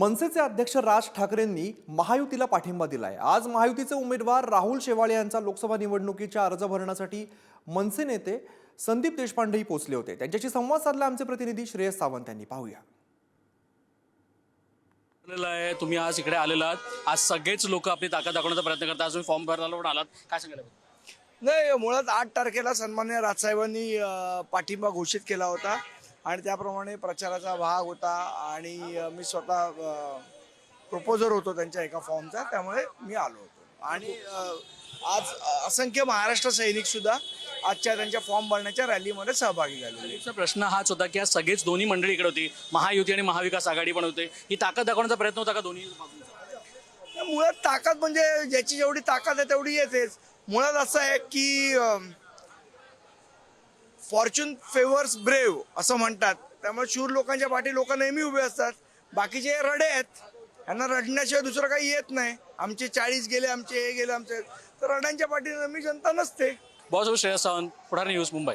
मनसेचे अध्यक्ष राज ठाकरेंनी महायुतीला पाठिंबा दिलाय. आज महायुतीचे उमेदवार राहुल शेवाळे यांचा लोकसभा निवडणुकीच्या अर्ज भरण्यासाठी मनसे नेते संदीप देशपांडेही पोहोचले होते. त्यांच्याशी संवाद साधला आमचे प्रतिनिधी श्रेयस सावंत यांनी. पाहूया. आलेलं आहे. तुम्ही आज इकडे आलेला आहात. आज सगळेच लोक आपली ताकद दाखवण्याचा प्रयत्न करतात. आज तुम्ही फॉर्म भरायला पण आलात. काय सांगायला नाही मुळात आठ तारखेला सन्मान्य राजसाहेबांनी पाठिंबा घोषित केला होता. आणि त्याप्रमाणे प्रचाराचा भाग होता आणि मी स्वतः प्रपोजर होतो त्यांच्या एका फॉर्मचा त्यामुळे मी आलो होतो. आणि आज असंख्य महाराष्ट्र सैनिक सुद्धा आजच्या त्यांच्या फॉर्म भरण्याच्या रॅलीमध्ये सहभागी तुमचा प्रश्न हाच होता की आज सगळेच दोन्ही मंडळी इकडे होती. महायुती आणि महाविकास आघाडी पण होते. ही ताकद दाखवण्याचा प्रयत्न होता का दोन्ही? मुळात ताकद म्हणजे ज्याची जेवढी ताकद आहे तेवढी येतेच. मुळात असं आहे की फॉर्च्यून फेवर्स ब्रेव असं म्हणतात. त्यामुळे शूर लोकांच्या पाठी लोक नेहमी उभे असतात. बाकीचे रडे आहेत यांना रडण्याशिवाय दुसरं काही येत नाही. आमचे चाळीस गेले आमचे हे गेले आमचे तर रड्यांच्या पाठी नेहमी जनता नसते. Boss Shreyas Sawant पुढार news Mumbai.